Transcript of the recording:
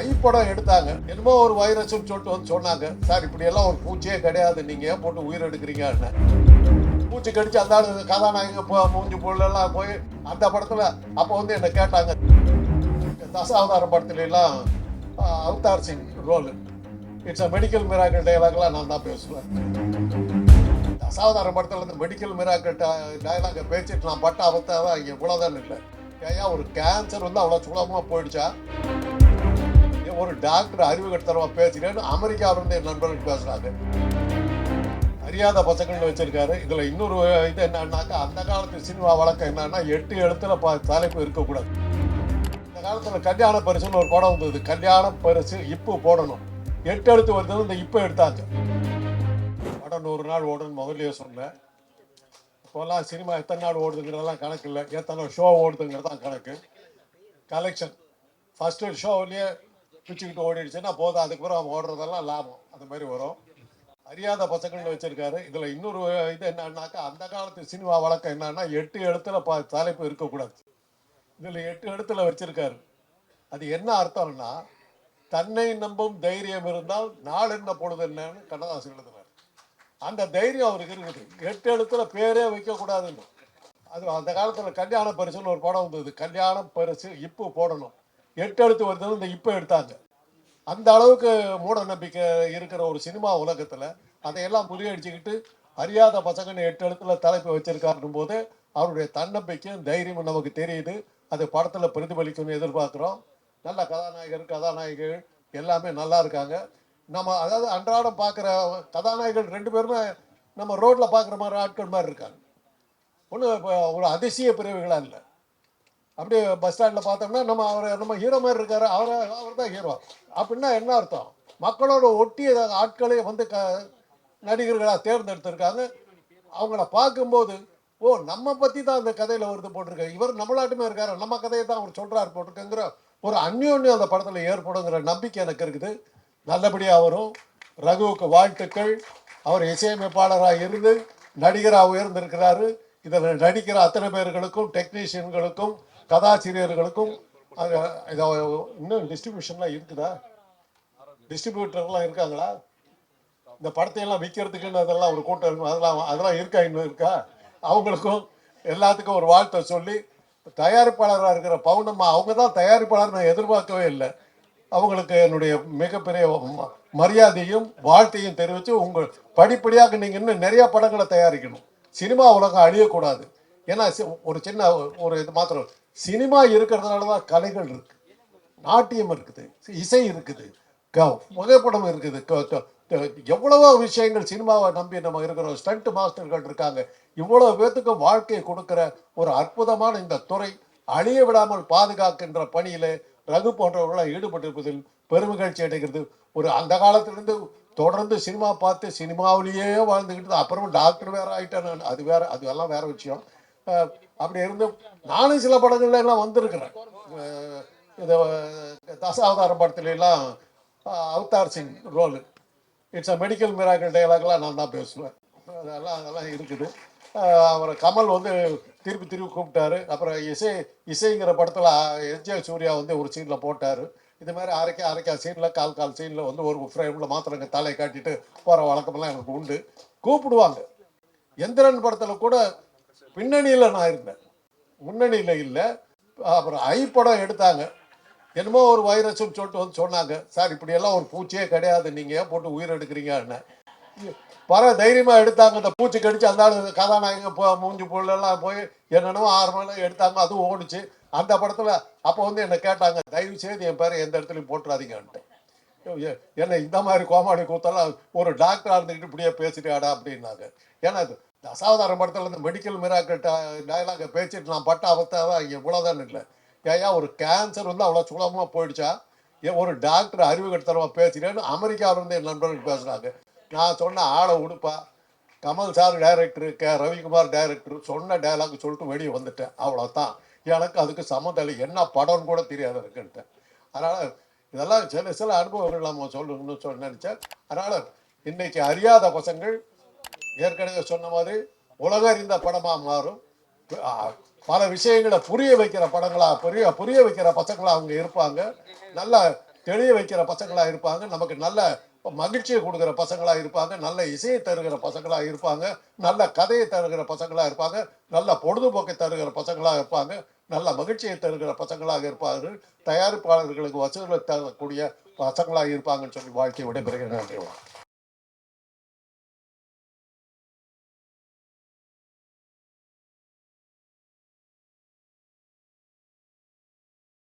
ஐ படம் எடுத்தாங்க. என்னமோ ஒரு வைரஸ்னு சொல்லிட்டு வந்து சொன்னாங்க. சார் இப்படி எல்லாம் ஒரு பூச்சியே கிடையாது. நீங்க ஏன் போட்டு உயிர் எடுக்கிறீங்கன்னு பூச்சி கடிச்சு அந்த ஆளு கதாநாயகம் போ மூஞ்சி பொருளெல்லாம் போய் அந்த படத்துல அப்போ வந்து என்ன கேட்டாங்க. தசாவதாரம் படத்துல எல்லாம் Avatar Singh role. It's a medical miracle டைலாக்லாம் நான் தான் பேசுவேன். தசாவதாரம் படத்துல இந்த மெடிக்கல் மிராக்கல் டயலாக பேசிட்டு நான் பட்ட அவத்தா தான் இங்கே இவ்வளோதான் இல்லை. ஏன் ஒரு கேன்சர் வந்து அவ்வளோ சுலபமாக போயிடுச்சா? ஒரு டாக்டர் அறிவு கட்டத்தரமாக பேசுகிறேன்னு அமெரிக்காவிலிருந்து என் நண்பர்கள் பேசுகிறாங்க அறியாத பசங்கள்னு வச்சிருக்காரு. இதில் இன்னொரு இது என்னன்னாக்கா அந்த காலத்து சினிமா வழக்கம் என்னன்னா எட்டு எழுத்துல ப- தலைப்பு இருக்கக்கூடாது. இந்த காலத்தில் கல்யாண பரிசுன்னு ஒரு படம் வந்தது. கல்யாண பரிசு இப்போ போடணும். எட்டு எழுத்து வருது இந்த இப்போ எடுத்தாங்க. படம் நூறு நாள் ஓடணும் முதல்லயே சொன்னேன். இப்போல்லாம் சினிமா எத்தனை நாள் ஓடுதுங்கிறதெல்லாம் கணக்கு இல்லை. எத்தனை ஷோ ஓடுதுங்கிறது தான் கணக்கு கலெக்ஷன் ஃபஸ்ட்டு ஷோவிலேயே பிச்சுக்கிட்டு ஓடிடுச்சுன்னா போதும். அதுக்கப்புறம் அவன் ஓடுறதெல்லாம் லாபம். அந்த மாதிரி வரும். அறியாத பசங்கள்னு வச்சிருக்காரு. இதுல இன்னொரு இது என்னன்னாக்கா அந்த காலத்து சினிமா வழக்கம் என்னன்னா எட்டு எழுத்துல பா தலைப்பு இருக்கக்கூடாது. இதுல எட்டு எழுத்துல வச்சிருக்காரு. அது என்ன அர்த்தம்னா தன்னை நம்பும் தைரியம் இருந்தால் நாள் என்ன பொழுது என்னன்னு கண்ணதாசன் எழுதுறாரு. அந்த தைரியம் அவருக்கு இருக்குது. எட்டு எழுத்துல பேரே வைக்க கூடாதுன்னு அது அந்த காலத்துல கல்யாண பரிசுன்னு ஒரு படம் வந்தது. கல்யாண பரிசு இப்போ போடணும். எட்டு எழுத்து வருதுன்னு இந்த இப்போ எடுத்தாங்க. அந்த அளவுக்கு மூட நம்பிக்கை இருக்கிற ஒரு சினிமா உலகத்தில் அதையெல்லாம் முறியடிச்சுக்கிட்டு அறியாத பசங்கன்னு எட்டு எழுத்துல தலைப்பு வச்சிருக்காருன்னும் போது அவருடைய தன்னம்பிக்கையும் தைரியமும் நமக்கு தெரியுது. அது படத்தில் பிரதிபலிக்கும்னு எதிர்பார்க்குறோம். நல்ல கதாநாயகர் கதாநாயகிகள் எல்லாமே நல்லா இருக்காங்க. நம்ம அதாவது அன்றாடம் பார்க்குற கதாநாயகர்கள் ரெண்டு பேருமே நம்ம ரோட்டில் பார்க்குற மாதிரி ஆட்கள் மாதிரி இருக்காங்க. ஒன்றும் ஒரு அதிசய பிரிவுகளாக இல்லை. அப்படியே பஸ் ஸ்டாண்டில் பார்த்தோம்னா நம்ம அவரை நம்ம ஹீரோ மாதிரி இருக்காரு. அவரை அவர் தான் ஹீரோ அப்படின்னா என்ன அர்த்தம்? மக்களோட ஒட்டிய ஆட்களே வந்து க நடிகர்களாக தேர்ந்தெடுத்திருக்காங்க. அவங்கள பார்க்கும்போது ஓ நம்ம பற்றி தான் அந்த கதையில் வருது போட்டிருக்காரு இவர் நம்மளாட்டுமே இருக்காரு. நம்ம கதையை தான் அவர் சொல்கிறார் போட்டிருக்கங்கிற ஒரு அந்யோன்யம் அந்த படத்தில் ஏற்படுங்கிற நம்பிக்கை எனக்கு இருக்குது. நல்லபடியாக வரும் ரகுவுக்கு வாழ்த்துக்கள். அவர் இசையமைப்பாளராக இருந்து நடிகராக உயர்ந்திருக்கிறாரு. இதில் நடிக்கிற அத்தனை பேர்களுக்கும் டெக்னீஷியன்களுக்கும் கதாசிரியர்களுக்கும் அது இதை இன்னும் டிஸ்ட்ரிபியூஷன்லாம் இருக்குதா? டிஸ்ட்ரிபியூட்டர்லாம் இருக்காங்களா? இந்த படத்தையெல்லாம் விற்கிறதுக்குன்னு அதெல்லாம் ஒரு கூட்டம் அதெல்லாம் அதெல்லாம் இருக்கா இன்னும் இருக்கா? அவங்களுக்கும் எல்லாத்துக்கும் ஒரு வாழ்த்தை சொல்லி தயாரிப்பாளராக இருக்கிற பவுனம்மா அவங்க தான் தயாரிப்பாளர் நான் எதிர்பார்க்கவே இல்லை. அவங்களுக்கு என்னுடைய மிகப்பெரிய ம- மரியாதையும் வாழ்த்தையும் தெரிவித்து உங்கள் படிப்படியாக நீங்கள் இன்னும் நிறைய படங்களை தயாரிக்கணும். சினிமா உலகம் அழியக்கூடாது. ஏன்னா சி- ஒரு சின்ன ஒரு இது மாத்திரம் சினிமா இருக்கிறதுனால தான் கலைகள் இருக்கு. நாட்டியம் இருக்குது. இசை இருக்குது. க- புகைப்படம் இருக்குது. எவ்வளவோ விஷயங்கள் சினிமாவை நம்பி நம்ம இருக்கிறோம். ஸ்டண்ட் மாஸ்டர்கள் இருக்காங்க. இவ்வளவு பேத்துக்கு வாழ்க்கையை கொடுக்கிற ஒரு அற்புதமான இந்த துறை அழிய விடாமல் பாதுகாக்கின்ற பணியில் ரகு போன்றவர்களாக ஈடுபட்டிருப்பதில் பெருமகிழ்ச்சி அடைகிறது. ஒரு அந்த காலத்திலிருந்து தொடர்ந்து சினிமா பார்த்து சினிமாவிலேயே வாழ்ந்துக்கிட்டு அப்புறம் டாக்டர் வேற ஆகிட்டேன் அது வேற அதெல்லாம் வேற விஷயம். அப்படி இருந்து நானும் சில படங்கள்ல எல்லாம் வந்திருக்கிறேன். இது தசாவதார Dasavatharam Avatar Singh role it's a medical miracle டைலாக்லாம் நான் தான் பேசுவேன். அதெல்லாம் அதெல்லாம் இருக்குது. அஹ், அவரை கமல் வந்து திருப்பி திருப்பி கூப்பிட்டாரு. அப்புறம் இசை இசைங்கிற படத்தில் எஸ்ஜே சூர்யா வந்து ஒரு சீனில் போட்டார். இது மாதிரி அரைக்கா அரைக்கா சீனில் கால் கால் சீனில் வந்து ஒரு ஃப்ரேமில் மாத்திரங்க தலையை காட்டிட்டு போகிற வழக்கமெல்லாம் எனக்கு உண்டு. கூப்பிடுவாங்க. எந்திரன் படத்தில் கூட பின்னணியில் நான் இருந்தேன். முன்னணியில் இல்லை. அப்புறம் ஐ படம் எடுத்தாங்க. என்னமோ ஒரு வைரஸ்னு சொல்லிட்டு வந்து சொன்னாங்க. சார் இப்படியெல்லாம் ஒரு பூச்சியே கிடையாது. நீங்கள் ஏன் போட்டு உயிர் எடுக்கிறீங்கன்னு பர தைரியமாக எடுத்தாங்க. அந்த பூச்சி கடிச்சு அந்த ஆளு போ மூஞ்சி பொருளெல்லாம் போய் என்னென்னமோ ஆறு மணி எடுத்தாங்க. அதுவும் ஓடுச்சு. அந்த படத்தில் அப்போ வந்து என்னை கேட்டாங்க தயவு செய்து என் பேரை எந்த இடத்துலையும் போட்டுறாதீங்கன்ட்டு என்ன இந்த மாதிரி கோமாளி கூத்தெல்லாம் ஒரு டாக்டராக இருந்துக்கிட்டு இப்படியே பேசிட்டாடா அப்படின்னாங்க. ஏன்னா தசாவதாரம் படத்தில் இந்த மெடிக்கல் மிராக்கள் டயலாக பேசிட்டு நான் பட்ட அவஸ்தை தான் இங்கே இவ்வளோதான் இல்லை. ஏயா ஒரு கேன்சர் வந்து அவ்வளோ சுலபமாக போயிடுச்சா? ஏன் ஒரு டாக்டர் அறிவு கட்டத்தரமாக பேசுகிறேன்னு அமெரிக்காவிலேருந்து என் நண்பர்கள் பேசுகிறாங்க நான் சொன்ன ஆளை உடுப்பா. Kamal sir director K Ravikumar director சொன்ன டயலாக் சொல்லிட்டு வெளியே வந்துட்டேன். அவ்வளோதான் எனக்கு அதுக்கு சம்மந்தம் என்ன படம்னு கூட தெரியாது இருக்குன்ட்டு அதனால் இதெல்லாம் சில சில அனுபவங்கள் நம்ம சொல்லணும்னு சொல்ல நினச்சேன். அதனால் இன்னைக்கு அறியாத பசங்கள் ஏற்கனவே சொன்ன மாதிரி உலக அறிந்த படமாக மாறும். பல விஷயங்களை புரிய வைக்கிற படங்களா புரிய புரிய வைக்கிற பசங்களா அவங்க இருப்பாங்க. நல்ல தெளிய வைக்கிற பசங்களா இருப்பாங்க. நமக்கு நல்ல மகிழ்ச்சியை கொடுக்குற பசங்களா இருப்பாங்க. நல்ல இசையை தருகிற பசங்களா இருப்பாங்க. நல்ல கதையை தருகிற பசங்களா இருப்பாங்க. நல்ல பொழுதுபோக்கை தருகிற பசங்களா இருப்பாங்க. நல்ல மகிழ்ச்சியை தருகிற பசங்களாக இருப்பார்கள். தயாரிப்பாளர்களுக்கு வசூலை தரக்கூடிய பசங்களாக இருப்பாங்கன்னு சொல்லி வாழ்க்கையை விடைபெறுகிறேன். நன்றி.